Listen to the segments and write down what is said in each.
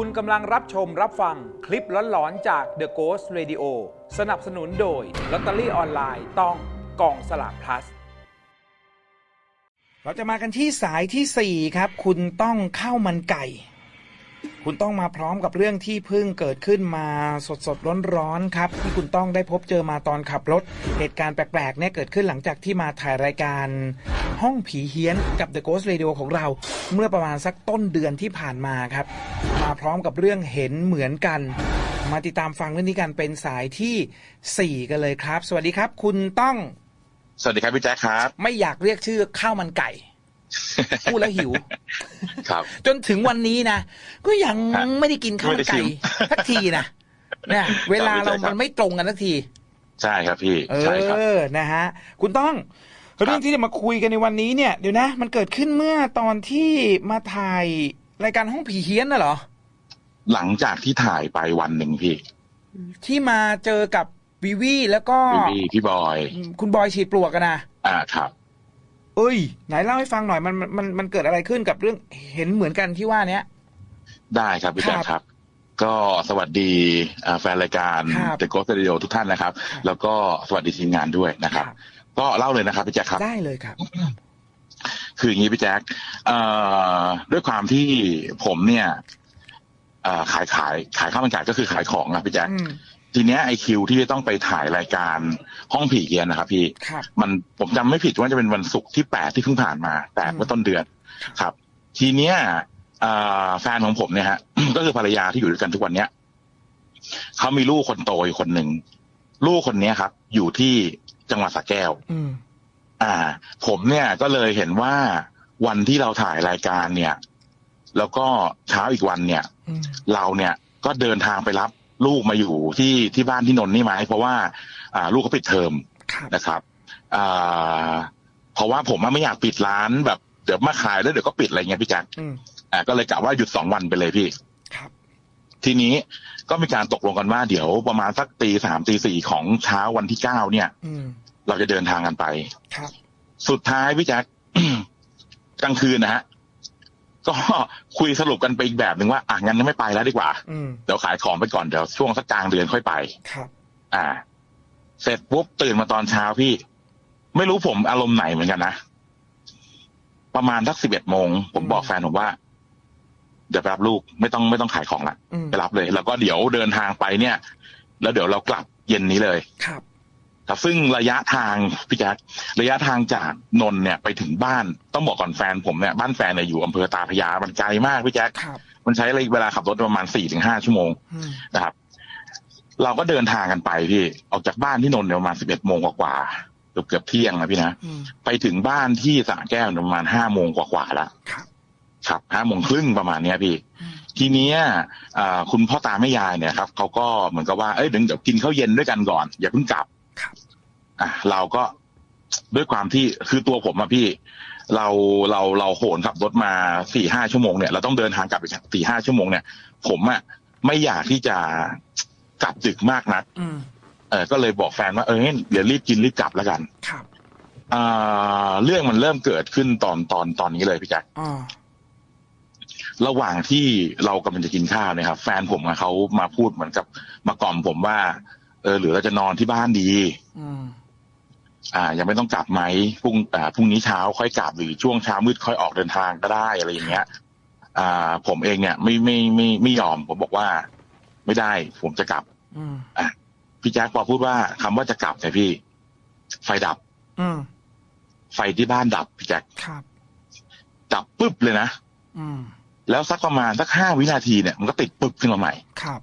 คุณกำลังรับชมรับฟังคลิปหลอนๆจาก The Ghost Radio สนับสนุนโดยลอตเตอรี่ออนไลน์ต้องกองสลาก plus เราจะมากันที่สายที่ 4 ครับ คุณต้องข้าวมันไก่ คุณต้องมาพร้อมกับเรื่องที่เพิ่งเกิดขึ้นมาสดสดร้อนร้อนๆครับ ที่คุณต้องได้พบเจอมาตอนขับรถ เหตุการณ์แปลกๆเนี่ยเกิดขึ้นหลังจากที่มาถ่ายรายการห้องผีเฮี้ยนกับ The Ghost Radio ของเรา เมื่อประมาณสักต้นเดือนที่ผ่านมาครับ มาพร้อมกับเรื่องเห็นเหมือนกัน มาติดตามฟังเรื่องนี้กันเป็นสายทีสี่ 4 กันเลยครับ สวัสดีครับ คุณต้อง สวัสดีครับพี่แจ๊คครับ ไม่อยากเรียกชื่อข้าวมันไก่พูดแล้วหิว ครับ จนถึงวันนี้นะก็ยังฮะไม่ได้กินข้าวมันไก่ไม่ได้ชิมสักทีนะเนี่ยเวลาเราครับมันไม่ตรงกันสักที ใช่ครับพี่เอใช่ครับอนะฮะคุณต้องเรื่องที่จะมาคุยกันในวันนี้เนี่ยเดี๋ยวนะ มันเกิดขึ้นเมื่อตอนที่มาถ่ายรายการห้องผีเฮี้ยนน่ะเหรอ หลังจากที่ถ่ายไปวันหนึ่งพี่ ที่มาเจอกับวิวีแล้วก็พี่พี่พี่บอย คุณบอยฉีดปลวกกันนะอ่าครับ เอ้ย ไหนเล่าให้ฟังหน่อยมันมันมันมันเกิดอะไรขึ้นกับเรื่องเห็นเหมือนกันที่ว่าเนี้ยได้ครับพี่แจ๊คครับครับก็สวัสดีอ่าแฟนรายการครับ The Ghost Radio ทุกท่านนะครับครับ แล้วก็สวัสดีทีมงานด้วยนะครับ ก็เล่าเลยนะครับพี่แจ๊คครับ ได้เลยครับ คืออย่างนี้พี่แจ๊คเอ่อด้วยความที่ผมเนี่ยเอ่อ ขายขายขายข้าวมันไก่ก็คือขายของนะพี่แจ๊คอืมทีเนี้ยไอคิวที่จะต้องไปถ่ายรายการห้องผีเกียนนะครับพี่ครับมันผมจำไม่ผิดว่าจะเป็นวันศุกร์ที่แปดที่เพิ่งผ่านมาแปดอืมเมื่อต้นเดือนครับ ทีเนี้ยเอ่อแฟนของผมเนี่ยฮะก็คือภรรยาที่อยู่ด้วยกันทุกวันเนี้ยเขามีลูกคนโตอยู่คนหนึ่งลูกคนเนี้ยครับ อยู่ที่จังหวัดสระแก้วอืมอ่า ผมเนี่ยก็เลยเห็นว่าวันที่เราถ่ายรายการเนี่ย แล้วก็เช้าอีกวันเนี่ยอืมเราเนี่ยก็เดินทางไปรับลูกมาอยู่ที่ที่บ้านที่นนท์นี่ไหมเพราะว่า อ่า ลูกเขาปิดเทอมครับนะครับอ่าเพราะว่าผมอะไม่อยากปิดร้านแบบเดี๋ยวมาขายแล้วเดี๋ยวก็ปิดอะไรเงี้ยพี่แจ๊คอืมอ่าก็เลยกะว่าหยุดสองวันไปเลยพี่ครับทีนี้ก็มีการตกลงกันว่าเดี๋ยวประมาณสักตีสามตีสี่ของเช้าวันที่เก้าเนี่ยอืมเราจะเดินทางกันไปครับสุดท้ายพี่แจ๊คกลางคืนนะฮะ ก็คุยสรุปกันไปอีกแบบหนึ่งว่าอะงั้นไม่ไปแล้วดีกว่าอืมเดี๋ยวขายของไปก่อนเดี๋ยวช่วงสักกลางเดือนค่อยไปครับอ่า เสร็จปุ๊บตื่นมาตอนเช้าพี่ ไม่รู้ผมอารมณ์ไหนเหมือนกันนะประมาณสักสิบเอ็ดโมงผมบอกแฟนผมว่าเดี๋ยวไปรับลูกไม่ต้องไม่ต้องขายของละอืมไปรับเลย แล้วก็เดี๋ยวเดินทางไปเนี่ย แล้วเดี๋ยวเรากลับเย็นนี้เลยครับ ครับซึ่งระยะทางพี่แจ๊คระยะทางจากนนท์เนี่ยไปถึงบ้านต้องบอกก่อนแฟนผมเนี่ยบ้านแฟนเนี่ยอยู่อำเภอตาพระยามันไกลมากพี่แจ๊คครับ มันใช้เวลาขับรถประมาณสี่ถึงห้าชั่วโมงอืมนะครับ เราก็เดินทางกันไปพี่ออกจากบ้านที่นนท์เนี่ยประมาณสิบเอ็ดโมงกว่าๆเกือบเกือบเที่ยงนะพี่นะ อืม ไปถึงบ้านที่สระแก้วเนี่ยประมาณห้าโมงกว่าๆแล้วครับ ครับห้าโมงครึ่งประมาณเนี้ยพี่ อืมทีเนี้ยอ่าคุณพ่อตาแม่ยายเนี่ยครับเขาก็เหมือนกับว่าเอ้ยเดี๋ยวเดี๋ยวกินข้าวเย็นด้วยกันก่อน อย่าเพิ่งกลับครับ อะเราก็ด้วยความที่คือตัวผมอะพี่ เราเราเราโหนขับรถมาสี่ห้าชั่วโมงเนี่ยเราต้องเดินทางกลับอีกสี่ห้าชั่วโมงเนี่ย ผมอะไม่อยากที่จะกลับดึกมากนักอืมเออก็เลยบอกแฟนว่าเออเดี๋ยวรีบกินรีบกลับแล้วกัน ครับอ่าเรื่องมันเริ่มเกิดขึ้นตอนตอนตอนนี้เลยพี่แจ๊คอ่าระหว่างที่เรากำลังจะกินข้าวเนี่ยครับ แฟนผมอะเขามาพูดเหมือนกับมากล่อมผมว่า เออหรือเราจะนอนที่บ้านดี อืม อ่า ยังไม่ต้องกลับไหมพรุ่งอ่าพรุ่งนี้เช้าค่อยกลับหรือช่วงเช้ามืดค่อยออกเดินทางก็ได้อะไรอย่างเงี้ย อ่า ผมเองเนี่ย ไม่ไม่ไม่ไม่ยอม ผมบอกว่า ไม่ได้ ผมจะกลับอืมพี่แจ๊คพอพูดว่าคำว่าจะกลับเนี่ยพี่ ไฟดับ อืมไฟที่บ้านดับพี่แจ๊คครับดับปุ๊บเลยนะอืมแล้วสักประมาณสักห้าวินาทีเนี่ยมันก็ติดปุ๊บขึ้นมาใหม่ ครับ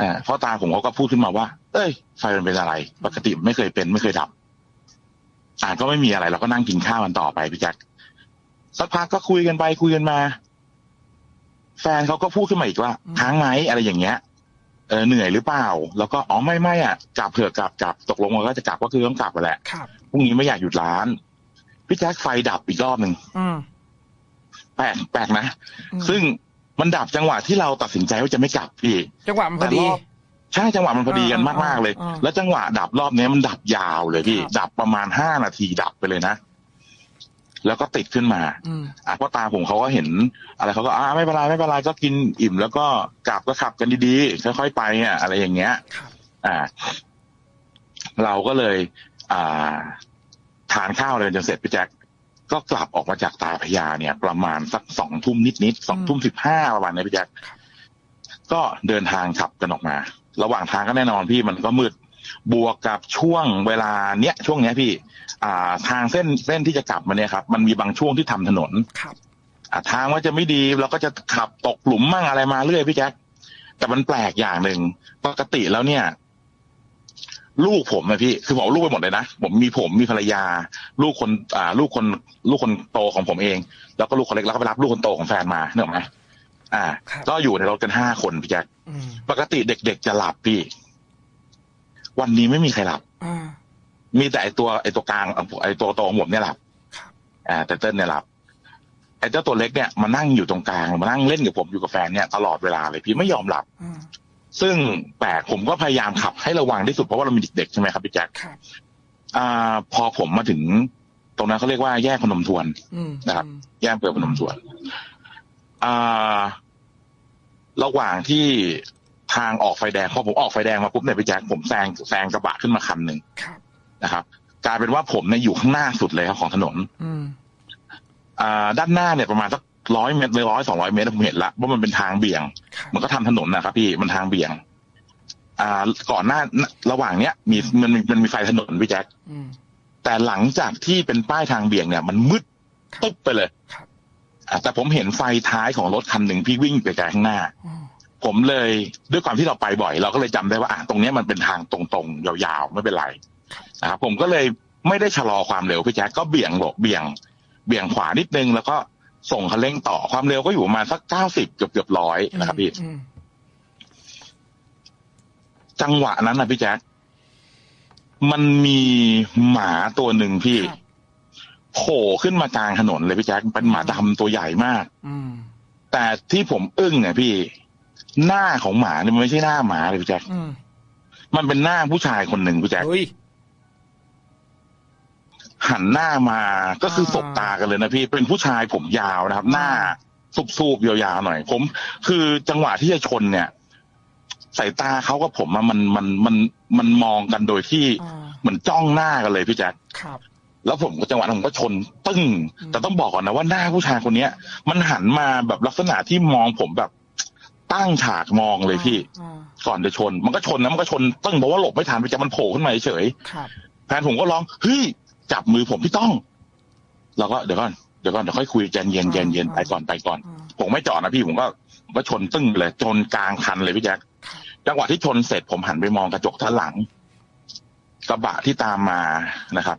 อ่าพ่อตาผมเขาก็พูดขึ้นมาว่า เอ้ย ไฟมันเป็นอะไร ปกติไม่เคยเป็นไม่เคยดับ อ่าก็ไม่มีอะไรเราก็นั่งกินข้าวกันต่อไปพี่แจ็คสักพักก็คุยกันไปคุยกันมา แฟนเขาก็พูดขึ้นมาอีกว่าอืมค้างไหมอะไรอย่างเงี้ยเออเหนื่อยหรือเปล่า แล้วก็อ๋อไม่ไม่อะกลับเผื่อกลับกลับตกลงว่าก็จะกลับก็คือต้องกลับไปแหละครับพรุ่งนี้ไม่อยากหยุดร้านพี่แจ็คไฟดับอีกรอบหนึ่งอืมแปลกแปลกนะอืมซึ่งมันดับจังหวะที่เราตัดสินใจว่าจะไม่กลับพี่ จังหวะมันพอดีแต่รอบ ใช่จังหวะมันพอดีกันอ่ามากๆเลยอ่าแล้วจังหวะดับรอบเนี้ยมันดับยาวเลยพี่ครับดับประมาณห้านาทีดับไปเลยนะแล้วก็ติดขึ้นมาอืมอะพ่อตาผมเขาก็เห็น อะไรเขาก็อ่าไม่เป็นไรไม่เป็นไรก็กินอิ่ม แล้วก็กลับก็ขับกันดีๆค่อยๆไปอะอะไรอย่างเงี้ยครับอ่า เราก็เลย อ่า ทานข้าวเลยจนเสร็จพี่แจ็คก็กลับออกมาจากตาพระยาเนี่ย ประมาณสักสองทุ่มนิดๆสองทุ่มสิบห้าประมาณนี้พี่แจ็คก็เดินทางขับกันออกมา ระหว่างทางก็แน่นอนพี่มันก็มืด บวกกับช่วงเวลาเนี้ยช่วงเนี้ยพี่ อ่า ทางเส้นเส้นที่จะกลับมาเนี่ยครับมันมีบางช่วงที่ทำถนนครับอะทางว่าจะไม่ดีเราก็จะขับตกหลุมมั่งอะไรมาเรื่อยพี่แจ๊คแต่มันแปลกอย่างหนึ่งปกติแล้วเนี่ย ลูกผมนะพี่ คือผมเอาลูกไปหมดเลยนะผมมีผมมีภรรยา ลูกคน อ่า ลูกคน ลูกคนโตของผมเอง แล้วก็ลูกคนเล็กแล้วก็ไปรับลูกคนโตของแฟนมาเนี่ยหรอกไหม อ่าครับก็อยู่ในรถกันห้าคนพี่แจ๊คอืมปกติเด็กๆจะหลับพี่ วันนี้ไม่มีใครหลับอ่ามีแต่ไอตัวไอตัวกลางไอตัวโตของผมเนี่ยหลับครับอ่าแต่เต้นเนี่ยหลับไอ้เจ้าตัวเล็กเนี่ยมานั่งอยู่ตรงกลางมานั่งเล่นกับผมอยู่กับแฟนเนี่ยตลอดเวลาเลยพี่ไม่ยอมหลับอ่าซึ่งแปลกผมก็พยายามขับให้ระวังที่สุดเพราะว่าเรามีเด็กๆใช่ไหมครับพี่แจ๊คครับอ่า พอผมมาถึง ตรงนั้นเขาเรียกว่าแยกพนมทวนอืมนะครับอืมแยกอำเภอพนมทวนอ่า ระหว่างที่ทางออกไฟแดงพอผมออกไฟแดงมาปุ๊บเนี่ยพี่แจ๊คผมแซงแซงกระบะขึ้นมาคันหนึ่งครับนะครับ กลายเป็นว่าผมเนี่ยอยู่ข้างหน้าสุดเลยครับของถนนอืมอ่า ด้านหน้าเนี่ยประมาณสักร้อยเมตรเลยร้อยสองร้อยเมตรผมเห็นละว่ามันเป็นทางเบี่ยงครับมันก็ทำถนนนะครับ พี่มันทางเบี่ยง อ่า ก่อนหน้าระหว่างเนี้ยมีมันมีมันมีไฟถนนพี่แจ๊คอืมแต่หลังจากที่เป็นป้ายทางเบี่ยงเนี่ย มันมืดตึ๊บไปเลยครับอ่า แต่ผมเห็นไฟท้ายของรถคันหนึ่งพี่วิ่งไปไกลข้างหน้าอืมผมเลยด้วยความที่เราไปบ่อย เราก็เลยจำได้ว่าอะตรงเนี้ยมันเป็นทางตรงๆยาวๆไม่เป็นไรนะครับผมก็เลยไม่ได้ชะลอความเร็วพี่แจ๊คก็เบี่ยงหลบเบี่ยง เบี่ยงขวานิดนึง แล้วก็ส่งคันเร่งต่อความเร็วก็อยู่ประมาณสักเก้าสิบเกือบเกือบร้อยนะครับพี่อืมจังหวะนั้นนะพี่แจ๊คมันมีหมาตัวหนึ่งพี่ครับ โผล่ขึ้นมากลางถนนเลยพี่แจ๊คเป็นหมาดำตัวใหญ่มากอืมแต่ที่ผมอึ้งเนี่ยพี่ หน้าของหมาเนี่ยมันไม่ใช่หน้าหมาเลยพี่แจ๊คอืมมันเป็นหน้าผู้ชายคนหนึ่งพี่แจ๊คเฮ้ยหันหน้ามาก็คืออ่าสบตากันเลยนะพี่ เป็นผู้ชายผมยาวนะครับ หน้าสูบๆยาวๆหน่อย ผม คือจังหวะที่จะชนเนี่ยสายตาเขากับผมอะมันมันมันมันมองกันโดยที่อ่าเหมือนจ้องหน้ากันเลยพี่แจ๊คครับ แล้วผมก็จังหวะนั้นผมก็ชนตึ้งอืมแต่ต้องบอกก่อนนะว่าหน้าผู้ชายคนเนี้ย มันหันมาแบบลักษณะที่มองผมแบบตั้งฉากมองเลยพี่อ่าก่อนจะชน มันก็ชนนะมันก็ชนตึ้งเพราะว่าหลบไม่ทันไปจะมันโผล่ขึ้นมาเฉยครับๆแฟนผมก็ร้องเฮ้ยจับมือผมพี่ต้อง เราก็เดี๋ยวก่อนเดี๋ยวก่อนเดี๋ยวค่อยคุยใจเย็นใจเย็นไปก่อนไปก่อนอ่าผมไม่จอดนะพี่ผมก็ผมก็ชนตึ้งไปเลยชนกลางคันเลยพี่แจ๊คครับจังหวะที่ชนเสร็จผมหันไปมองกระจกด้านหลังกระบะที่ตามมานะครับ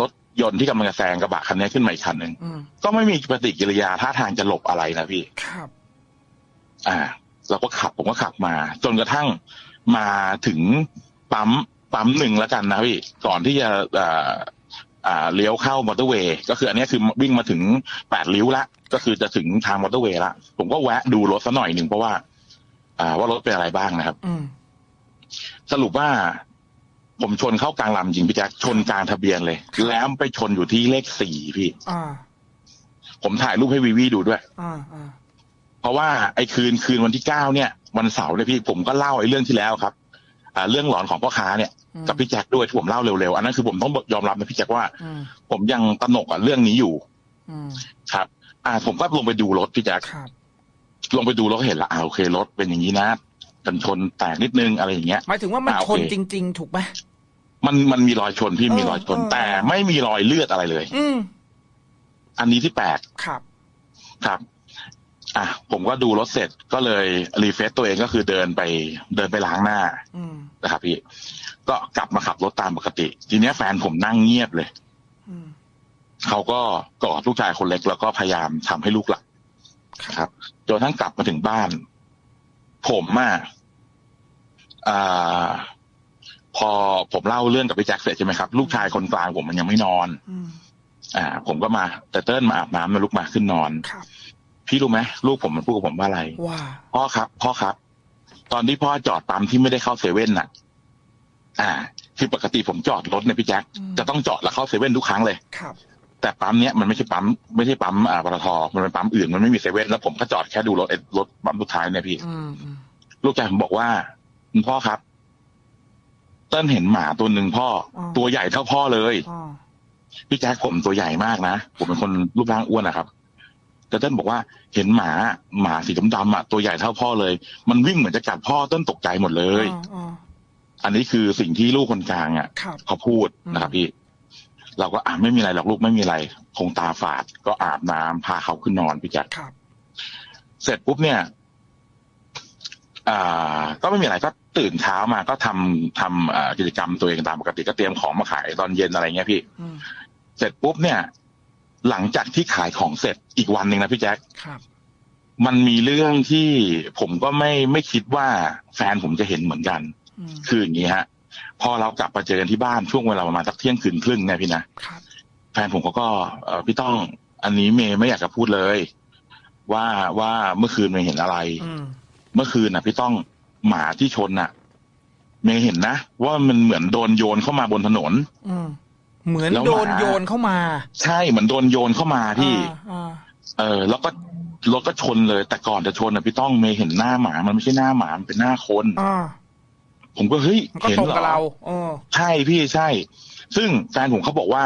รถยนต์ที่กำลังจะแซงกระบะคันนี้ขึ้นมาอีกคันหนึ่งอืมก็ไม่มีปฏิกิริยาท่าทางจะหลบอะไรนะพี่ครับ อ่าเราก็ขับผมก็ขับมา จนกระทั่งมาถึงปั๊มปั๊มหนึ่งแล้วกันนะพี่ ก่อนที่จะอ่าอ่าเลี้ยวเข้ามอเตอร์เวย์ก็คืออันนี้คือวิ่งมาถึงแปดริ้วละก็คือจะถึงทางมอเตอร์เวย์ละผมก็แวะดูรถซะหน่อยหนึ่งเพราะว่า อ่าว่ารถเป็นอะไรบ้างนะครับอืมสรุปว่า ผมชนเข้ากลางลำจริงพี่แจ๊คชนกลางทะเบียนเลย แล้วไปชนอยู่ที่เลขสี่พี่อ่าผมถ่ายรูปให้วีวีดูด้วยอ่าอ่าเพราะว่าไอ้คืนคืนวันที่เก้าเนี่ย วันเสาร์เนี่ยพี่ผมก็เล่าไอ้เรื่องที่แล้วครับอ่าเรื่องหลอนของพ่อค้าเนี่ยอืมกับพี่แจ็คด้วยที่ผมเล่าเร็วๆ อันนั้นคือผมต้องยอมรับนะพี่แจ็คว่าอืมผมยังตระหนกกับเรื่องนี้อยู่อืมครับ อ่า ผมก็ลงไปดูรถพี่แจ็คครับลงไปดูแล้วก็เห็นละอ่าโอเครถเป็นอย่างนี้นะกันชนแตกนิดนึงอะไรอย่างเงี้ยหมายถึงว่ามันอ่าโอชเคนจริง ๆ ถูกไหม มันมันมีรอยชนพี่เออมีรอยชนเออแต่ไม่มีรอยเลือดอะไรเลย อืมอันนี้ที่แปลกครับ ครับ อะผมก็ดูรถเสร็จก็เลยรีเฟซตัวเองก็คือเดินไป เดินไปล้างหน้าอืมนะครับพี่ ก็กลับมาขับรถตามปกติ ทีเนี้ยแฟนผมนั่งเงียบเลยอืมเขาก็กอดลูกชายคนเล็กแล้วก็พยายามทำให้ลูกหลับครับจนทั้งกลับมาถึงบ้าน ผมอะอ่า พอผมเล่าเรื่องกับพี่แจ็คเสร็จใช่ไหมครับ ลูกชายคนกลางผมมันยังไม่นอนอืมอ่า ผมก็มาแต่เติ้ลมาอาบน้ำมาลุกมาขึ้นนอนครับพี่รู้ไหมลูกผมมันพูดกับผมว่าอะไรว่าพ่อครับ พ่อครับ ตอนที่พ่อจอดปั๊มที่ไม่ได้เข้าเซเว่นน่ะ อ่าคือปกติผมจอดรถเนี่ยพี่แจ็คอืมจะต้องจอดแล้วเข้าเซเว่นทุกครั้งเลยครับแต่ปั๊มเนี้ยมันไม่ใช่ปั๊มไม่ใช่ปั๊มอ่าปตทมันเป็นปั๊มอื่นมันไม่มีเซเว่นแล้วผมก็จอดแค่ดูรถไอ้รถปั๊มสุดท้ายเนี่ยพี่อืมอืมลูกชายผมบอกว่าคุณพ่อครับ เต้นเห็นหมาตัวหนึ่งพ่ออตัวใหญ่เท่าพ่อเลยอ๋อพี่แจ๊คผมตัวใหญ่มากนะผมเป็นคนรูปร่างอ้วนนะครับแต่เต้นบอกว่าเห็นหมาหมาสีดำๆอะตัวใหญ่เท่าพ่อเลย มันวิ่งเหมือนจะกัดพ่อเต้นตกใจหมดเลยอ๋ออ๋ออันนี้คือสิ่งที่ลูกคนกลางอะครับเขาพูดอืมนะครับพี่ เราก็อ่าไม่มีอะไรหรอกลูกไม่มีอะไร คงตาฝาดก็อาบน้ำพาเขาขึ้นนอนพี่แจ๊คครับเสร็จปุ๊บเนี่ย อ่าก็ไม่มีอะไรก็ตื่นเช้ามาก็ทำทำอ่ากิจกรรมตัวเองตามปกติก็เตรียมของมาขายตอนเย็นอะไรเงี้ยพี่อืมเสร็จปุ๊บเนี่ย หลังจากที่ขายของเสร็จอีกวันหนึ่งนะพี่แจ๊คครับมันมีเรื่องที่ผมก็ไม่ไม่คิดว่าแฟนผมจะเห็นเหมือนกันอืมคืออย่างนี้ฮะ พอเรากลับมาเจอกันที่บ้านช่วงเวลาประมาณสักเที่ยงคืนครึ่งเนี่ยพี่นะครับแฟนผมเขาก็เออพี่ต้องอันนี้เมย์ไม่อยากจะพูดเลย ว่าว่าเมื่อคืนเมย์เห็นอะไรอืม เมื่อคืนน่ะพี่ต้องหมาที่ชนน่ะเมย์เห็นนะ ว่ามันเหมือนโดนโยนเข้ามาบนถนน อืมเหมือนแล้วหมาโดนโยนเข้ามา ใช่เหมือนโดนโยนเข้ามาพี่อ่าเออ แล้วก็รถก็ชนเลย แต่ก่อนจะชนน่ะพี่ต้องเมย์เห็นหน้าหมา มันไม่ใช่หน้าหมามันเป็นหน้าคนอ่าผมก็เฮ้ยมันก็เห็นตรงเหรกับอเราเออใช่พี่ใช่ ซึ่งแฟนผมเขาบอกว่า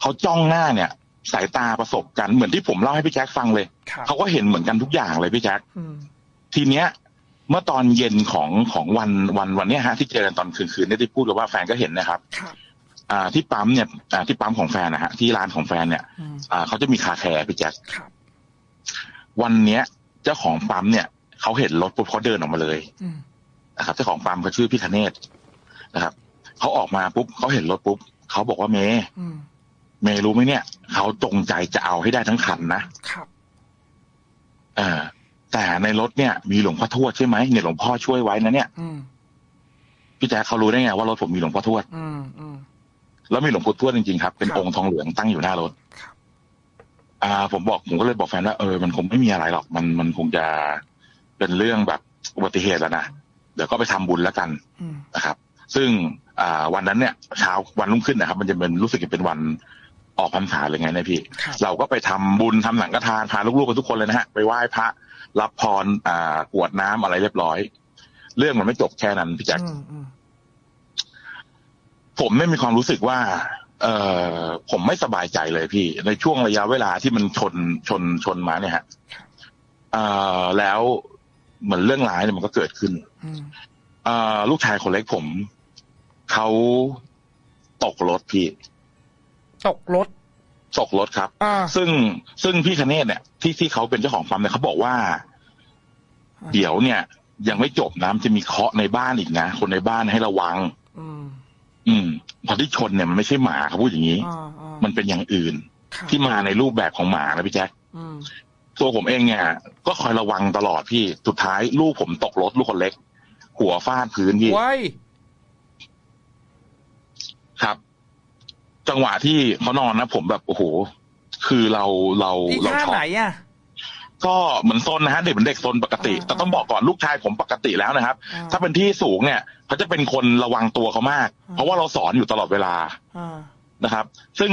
เขาจ้องหน้าเนี่ย สายตาประสบกันเหมือนที่ผมเล่าให้พี่แจ็คฟังเลยครับเขาก็เห็นเหมือนกันทุกอย่างเลยพี่แจ็คอืม ทีเนี้ยเมื่อตอนเย็นของของวันวันวันเนี้ยฮะที่เจอกันตอนคืนคืนเนี่ยที่พูดกับว่าแฟนก็เห็นนะครับครับอ่าที่ปั๊มเนี่ยอ่าที่ปั๊มของแฟนนะฮะที่ร้านของแฟนเนี่ยอืมอ่าเขาจะมีคาแคร์พี่แจ็คครับวันเนี้ย เจ้าของปั๊มเนี่ยเขาเห็นรถปุ๊บเขาเดินออกมาเลยอืมนะครับเจ้าของปั๊มเขาชื่อพี่ธเนศนะครับเขาออกมาปุ๊บเขาเห็นรถปุ๊บเขาบอกว่าเมย์อืมเมย์รู้ไหมเนี่ยเขาจงใจจะเอาให้ได้ทั้งคันนะครับเออ แต่ในรถเนี่ยมีหลวงพ่อทวดใช่ไหมเนี่ยหลวงพ่อช่วยไว้นะเนี่ยอืมพี่แจ๊คเขารู้ได้ไงว่ารถผมมีหลวงพ่อทวดอืมอืมแล้วมีหลวงพ่อทวดจริงๆครับเป็นครับองค์ทองเหลืองตั้งอยู่หน้ารถครับอ่า ผมบอกผมก็เลยบอกแฟนว่าเออมันคงไม่มีอะไรหรอก มันมันคงจะเป็นเรื่องแบบอุบัติเหตุแล้วนะเดี๋ยวก็ไปทำบุญแล้วกันอืมนะครับ ซึ่งอ่าวันนั้นเนี่ยเช้าวันรุ่งขึ้นนะครับ มันจะเป็นรู้สึกจะเป็นวันออกพรรษาหรือไงนะพี่ครับเราก็ไปทำบุญทำหนังกระทานพาลูกๆกันทุกคนเลยนะฮะไปไหว้พระ รับพรอ่ากรวดน้ำอะไรเรียบร้อย เรื่องมันไม่จบแค่นั้นพี่แจ็คอืมอืมผมไม่มีความรู้สึกว่า เออผมไม่สบายใจเลยพี่ ในช่วงระยะเวลาที่มันชนชนชนมาเนี่ยฮะเอ่อแล้วเหมือนเรื่องร้ายเนี่ยมันก็เกิดขึ้นอืมเอ่อลูกชายคนเล็กผมเขาตกรถพี่ ตกรถ ตกรถครับอ่าซึ่งซึ่งพี่คเนศเนี่ยที่ที่เขาเป็นเจ้าของฟาร์มเนี่ยเขาบอกว่า เดี๋ยวเนี่ย ยังไม่จบนะมันจะมีเคราะห์ในบ้านอีกนะ คนในบ้านให้ระวังอืมอืม พอที่ชนเนี่ยมันไม่ใช่หมาเขาพูดอย่างนี้อ่าอ่ามันเป็นอย่างอื่นครับที่มาในรูปแบบของหมานะพี่แจ๊คอืมตัวผมเองเนี่ย ก็คอยระวังตลอดพี่สุดท้ายลูกผมตกรถลูกคนเล็ก หัวฟาดพื้นพี่ไว้ครับ จังหวะที่เขานอนนะผมแบบโอ้โห คือเราเราที่เราท่าช็อกไหนอะก็เหมือนซนนะฮะเด็กเหมือนเด็กซนปกติอ่าแต่ต้องบอกก่อนลูกชายผมปกติแล้วนะครับอ่ถ้าเป็นที่สูงเนี่ยเขาจะเป็นคนระวังตัวเขามากอ่าเพราะว่าเราสอนอยู่ตลอดเวลาอ่านะครับ ซึ่ง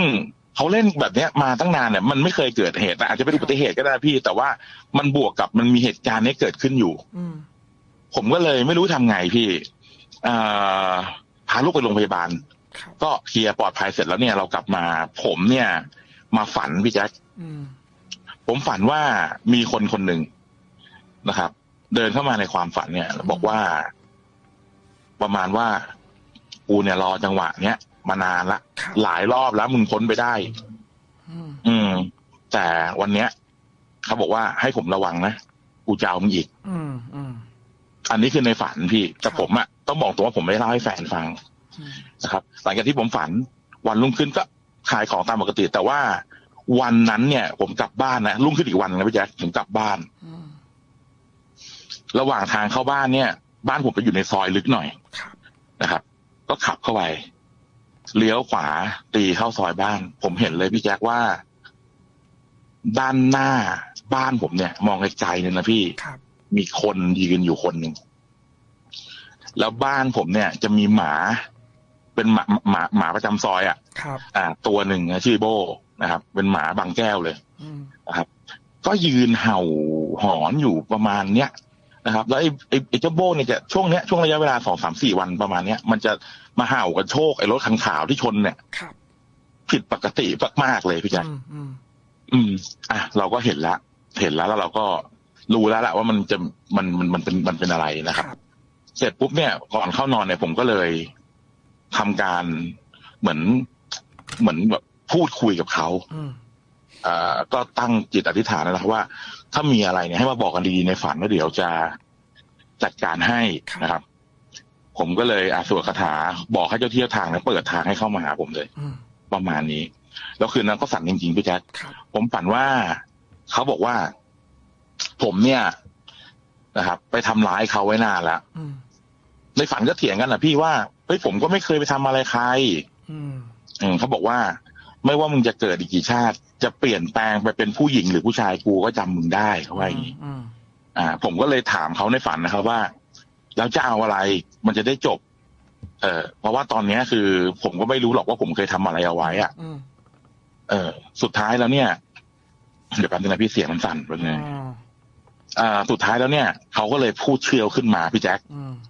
เขาเล่นแบบเนี้ยมาตั้งนานเนี่ยมันไม่เคยเกิดเหตุแต่อาจจะเป็นอุบัติเหตุก็ได้พี่ แต่ว่ามันบวกกับมันมีเหตุการณ์นี้เกิดขึ้นอยู่อืมผมก็เลยไม่รู้ทำไงพี่เอ่อพาลูกไปโรงพยาบาลครับ ก็เคลียร์ปลอดภัยเสร็จแล้วเนี่ยเรากลับมา ผมเนี่ย มาฝันพี่แจ๊คอืมผมฝันว่ามีคนคนหนึ่งนะครับ เดินเข้ามาในความฝันเนี่ยแล้วบอกว่า ประมาณว่ากูเนี่ยรอจังหวะเนี้ยมานานละครับหลายรอบแล้วมึงพ้นไปได้อืมอืม แต่วันเนี้ยเขาบอกว่าให้ผมระวังนะกูจะเอามึงอีก อืมอืมอันนี้คือในฝันพี่ แต่ครับผมอะต้องบอกตัวว่าผมไม่ได้เล่าให้แฟนฟังอืม นะครับ หลังจากที่ผมฝันวันรุ่งขึ้นก็ขายของตามปกติ แต่ว่าวันนั้นเนี่ย ผมกลับบ้านนะรุ่งขึ้นอีกวันนะพี่แจ๊คผมกลับบ้านอืมระหว่างทางเข้าบ้านเนี่ย บ้านผมไปอยู่ในซอยลึกหน่อยครับนะครับ ก็ขับเข้าไปเลี้ยวขวาตีเข้าซอยบ้าน ผมเห็นเลยพี่แจ๊คว่า ด้านหน้าบ้านผมเนี่ย มองไกลๆเนี่ยนะพี่ครับมีคนยืนอยู่คนหนึ่งแล้วบ้านผมเนี่ย จะมีหมา เป็นหมาหมาหมาประจำซอยอะครับอ่า ตัวหนึ่งนะชื่อโบนะครับ เป็นหมาบางแก้วเลยอืมนะครับ ก็ยืนเห่าหอนอยู่ประมาณเนี้ยนะครับ แล้วไอ้ไอ้ไอ้เจ้าโบ้เนี่ยจะช่วงเนี้ยช่วงระยะเวลาสองสามสี่วันประมาณเนี้ยมันจะมาเห่ากันโชคไอ้รถคันขาวที่ชนเนี่ยครับผิดปกติมากๆเลยพี่แจ๊คอืมอืมอืมอะเราก็เห็นละเห็นแล้วแล้วเราก็รู้แล้วแหละว่ามันจะมันมันมันเป็นมันเป็นอะไรนะคครับรับ เสร็จปุ๊บเนี่ยก่อนเข้านอนเนี่ยผมก็เลย ทำการเหมือนเหมือนแบบพูดคุยกับเขาอืมเอ่อก็ตั้งจิตอธิษฐานนะครับว่า ถ้ามีอะไรเนี่ยให้มาบอกกันดีๆในฝันแล้วเดี๋ยวจะจัดการให้นะครับ ผมก็เลยอาสวดคาถาบอกให้เจ้าที่เจ้าทางเนี่ยเปิดทางให้เข้ามาหาผมเลยอืมประมาณนี้ แล้วคืนนั้นก็ฝันจริงๆพี่แจ๊คครับผมฝันว่าเขาบอกว่า ผมเนี่ยนะครับ ไปทำร้ายเขาไว้นานแล้วอืม ในฝันก็เถียงกันนะพี่ว่าเฮ้ยผมก็ไม่เคยไปทำอะไรใครอืมอืมเขาบอกว่า ไม่ว่ามึงจะเกิดอีกกี่ชาติ จะเปลี่ยนแปลงไปเป็นผู้หญิงหรือผู้ชายกูก็จำมึงได้เขาว่าอย่างนี้อืมอ่า ผมก็เลยถามเขาในฝันนะครับว่าแล้วจะเอาอะไร มันจะได้จบ เออเพราะว่าตอนเนี้ยคือ ผมก็ไม่รู้หรอกว่าผมเคยทำอะไรเอาไว้อะอืมเออ สุดท้ายแล้วเนี่ย เดี๋ยวแป๊บนึงนะพี่เสียงมันสั่นแป๊บนึงอืมอ่า สุดท้ายแล้วเนี่ยเขาก็เลยพูดเชื่อขึ้นมาพี่แจ็คอืมอ่า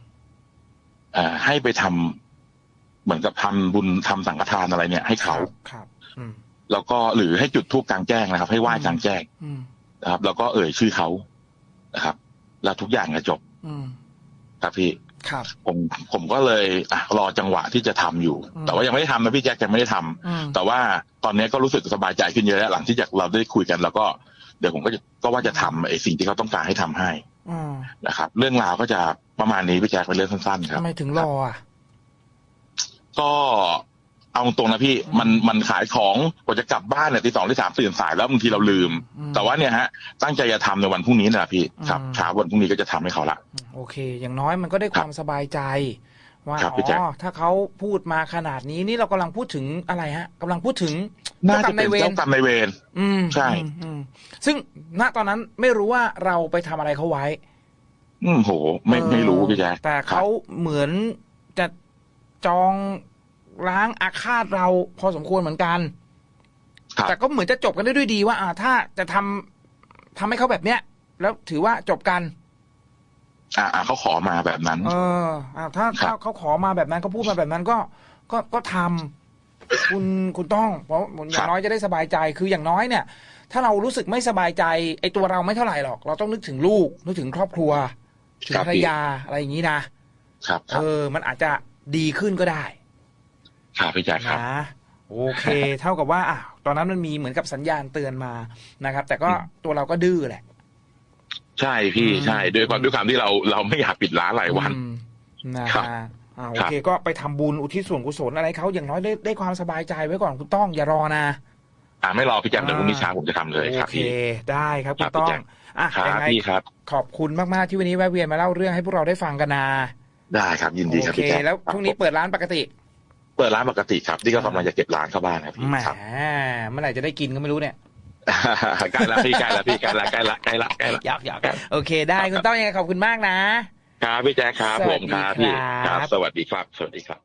ให้ไปทำเหมือนกับทำบุญทำสังฆทานอะไรเนี่ย ให้เขาครับอืมแล้วก็หรือให้จุดธูปกลางแจ้งนะครับ ให้ไหว้กลางแจ้งอืมนะครับ แล้วก็เอ่ยชื่อเขานะครับ แล้วทุกอย่างจะจบอืมครับพี่ครับผมผมก็เลยอะรอจังหวะที่จะทำอยู่อืมแต่ว่ายังไม่ได้ทำนะพี่แจ็คยังไม่ได้ทำอืมแต่ว่าตอนนี้ก็รู้สึกสบายใจขึ้นเยอะแล้วหลังที่จากเราได้คุยกัน แล้วก็เดี๋ยวผมก็จะก็ว่าจะทำไอ้สิ่งที่เขาต้องการให้ทำให้อืมนะครับ เรื่องราวก็จะ ประมาณนี้พี่แจ็คเป็นเรื่องสั้นๆครัทำบไมถึงรออะ ก็เอาตรงนะพี่อืมมันมันขายของกว่าจะกลับบ้านเนี่ยตีสองตีสามตื่นสายแล้วบางทีเราลืมอืมแต่ว่าเนี่ยฮะ ตั้งใจจะทำในวันพรุ่งนี้นะพี่ครับอืมเช้าวันพรุ่งนี้ก็จะทำให้เขาละโอเค อย่างน้อยมันก็ได้ความสบายใจว่าครับพี่แจ๊คอ๋อถ้าเขาพูดมาขนาดนี้นี่เรากำลังพูดถึงอะไรฮะกำลังพูดถึงน่าจะเจ้เป็นกรรมนายเวรเจ้ากรรมนายเวรอืมใช่อืมอืมซึ่งณตอนนั้นไม่รู้ว่าเราไปทำอะไรเขาไว้ อืมโห ไม่เออไม่รู้พี่แจ๊คแต่เขาเหมือนจะจองล้างอาฆาตเราพอสมควรเหมือนกันครับแต่ก็เหมือนจะจบกันได้ด้วยดีว่า อ่า ถ้าจะทำทำให้เขาแบบเนี้ย แล้วถือว่าจบกัน อ่าอ่าเขาขอมาแบบนั้น เออ อ่า ถ้าครัถ้าบเขาขอมาแบบนั้นเขาพูดมาแบบนั้นก็ ก็ก็ทำคุณคุณต้องเพราะอย่างน้อยจะได้สบายใจคืออย่างน้อยเนี่ย ถ้าเรารู้สึกไม่สบายใจไอ้ตัวเราไม่เท่าไหร่หรอก เราต้องนึกถึงลูกนึกถึงครอบครัว ถึงครับภรรยาอะไรอย่างนี้นะครับคเอรับอมันอาจจะดีขึ้นก็ได้ครับพี่แจ๊คครับนะโอเค เท่ากับว่าอะตอนนั้นมันมีเหมือนกับสัญญาณเตือนมานะครับ แต่ก็อืมตัวเราก็ดื้อแหละ ใช่พี่อืมใช่ด้วยความด้วยความที่เราเราไม่อยากปิดร้านหลายวันอืมนะครัฮะบอ่าโอครับเค ก็ไปทำบุญอุทิศส่วนกุศลอะไรเขาอย่างน้อยได้ได้ความสบายใจไว้ก่อนคุณต้องอย่ารอนะอ่าไม่รอพี่แจ๊คเดี๋ยวพรุ่งนี้เช้าผมจะทำเลยคโอรับเคพี่ได้ครับคุครัณบต้องพี่แจ็ค อะครัยังบไงพี่ครับ ขอบคุณมาก ๆ ที่วันนี้แวะเวียนมาเล่าเรื่องให้พวกเราได้ฟังกันนะได้ครับยินดีคโอรับเคพี่แจ๊คแล้วพรุ่งนี้เปิดร้านปกติ เปิดร้านปกติครับนี่ก็กำลังจะเก็บร้านเข้าบ้านครับพี่แหมครับเมื่อไหร่จะได้กินก็ไม่รู้เนี่ยใกล้ละพี่ใกล้ละพี่ใกล้ละใกล้ละใกล้ละใกล้ละหยอกหยอกโอเค ได้คุณต้องยังไงขอบคุณมากนะครับพี่แจ๊คครับสผวัสมดีครับพี่คครัรับบสวัสดีครับ สวัสดีครับ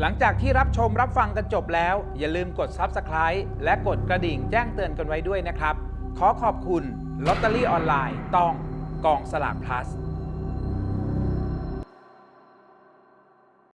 หลังจากที่รับชมรับฟังกันจบแล้ว อย่าลืมกด Subscribe และกดกระดิ่งแจ้งเตือนกันไว้ด้วยนะครับ ขอขอบคุณลอตเตอรี่ออนไลน์ต้องกองสลาก plus